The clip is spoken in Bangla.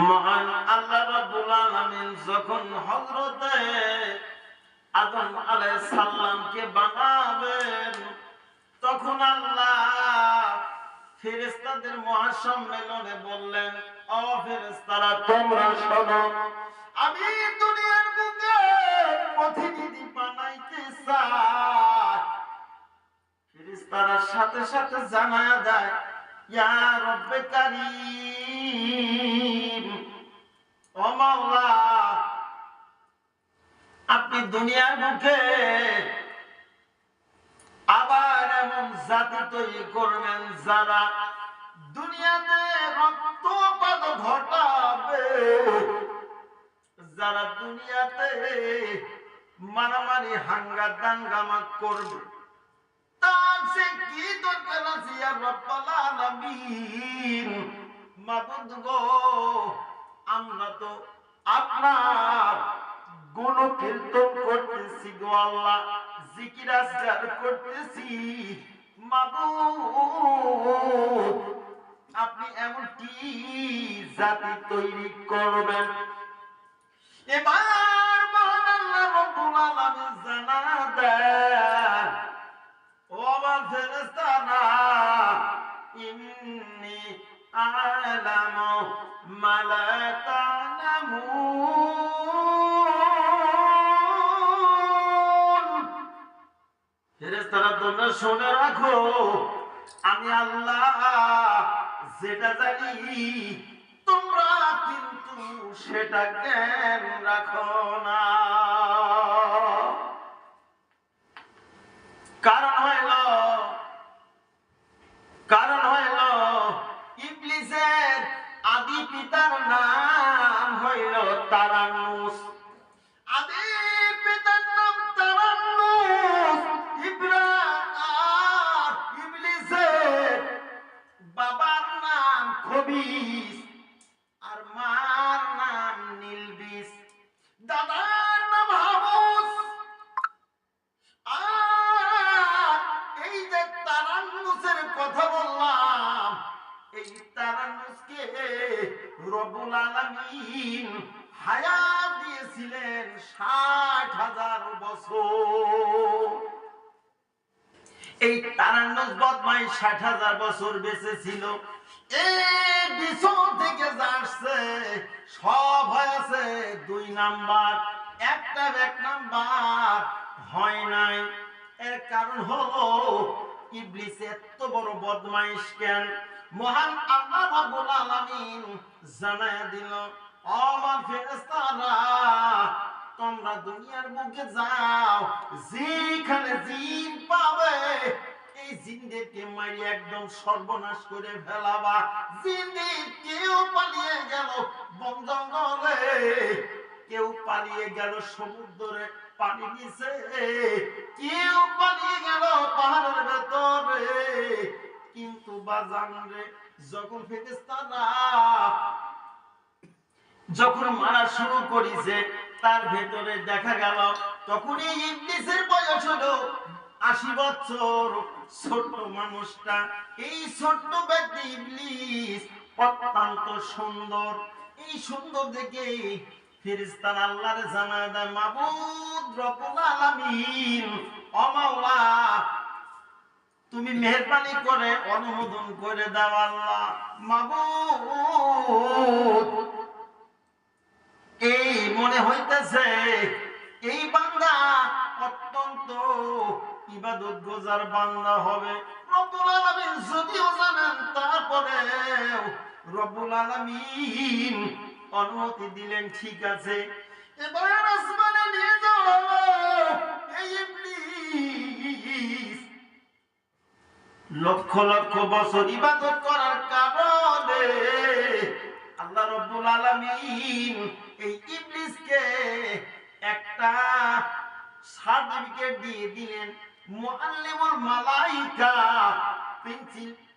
মহান আল্লাহ রাব্বুল আলামিন যখন হযরতে আদম আলাইহিস সালামকে বানাবেন তখন আল্লাহ ফেরেশতাদের মহাসম্মেলনে বললেন, ও ফেরেশতারা, তোমরা শোনো, আমি দুনিয়ার বুকে প্রতিনিধি বানাইতে চাই। ফেরেশতারা সাথে সাথে জানা যায়, ইয়া রব্বে কারীম, ও মাওলা, আপনি দুনিয়ার মুখে আবার এমন জাতি তৈরি করবেন যারা। দুনিয়াতে রক্তপাত ঘটাবে। যারা দুনিয়াতে মারামারি হাঙ্গা দাঙ্গামা করবে। তার সে কি আমরা তো আপনার গুণ কীর্তন করতেছি গো আল্লাহ, জিকির করতেছি। আপনি এমন কি জাতি তৈরি করবেন? এবার মহান জানা দেন। ফেরেশতারা তোমরা শুনে রাখো, আমি আল্লাহ যেটা জানি, তোমরা কিন্তু সেটা জ্ঞান রাখো না। কারণ হইল কারণ হইল, ইবলিসের আদি পিতার নাম হইল তারানুস। খবিস আর মার নাম নীলবিস। দাদার নাম হাবুস। এই যে তারান্নুসের কথা বললাম, এই তারান্নুসকে রবুল আলামিন হায়াত দিয়েছিলেন ষাট হাজার বছর। এই তারান্নুস বদমাই ষাট হাজার বছর বেঁচে ছিল এই থেকে সব হয়েছে দুই নাম্বার। একটা এক নাম্বার হয় নাই। এর কারণ হলো, ইবলিস এত বড় বদমাইশ কেন? মহান আল্লাহ রাব্বুল আলামিন জানায় দিল আমার ফেরেশতারা, তোমরা দুনিয়ার বুকে যাও, যেখানে জিন মারি একদম সর্বনাশ করে ফেলাবা। জিনদের কেউ পালিয়ে গেল বন জঙ্গলে। কেউ পালিয়ে গেল সমুদ্রে পানি নিচে। কেউ পালিয়ে গেল পাহাড়ের ভেতরে। কিন্তু বাজান রে, যখন ফেরেশতারা যখন মারা শুরু করেছে, তার ভেতরে দেখা গেল, তখনই ইবলিসের বয়স হলো আশি বছর ছোট্ট মানুষটা। এই ছোট্ট ব্যক্তি ইবলিস অত্যন্ত সুন্দর। এই সুন্দর দেখে আল্লাহর দেয় মাবুদ আলামিন তুমি মেহরবানি করে অনুমোদন করে দাও আল্লাহ। মাবুদ, এই মনে হইতেছে অত্যন্ত ইবাদত গোজার বান্দা হবে। যদিও জানেন অনুমতি দিলেন, ঠিক আছে। আসমানে নিয়ে যাও। লক্ষ লক্ষ বছর ইবাদত করার কারণে আল্লাহ রব্বুল আলামিন এই দিয়ে দিলেন। মুআল্লিমুল মালাইকা প্রিন্সিপাল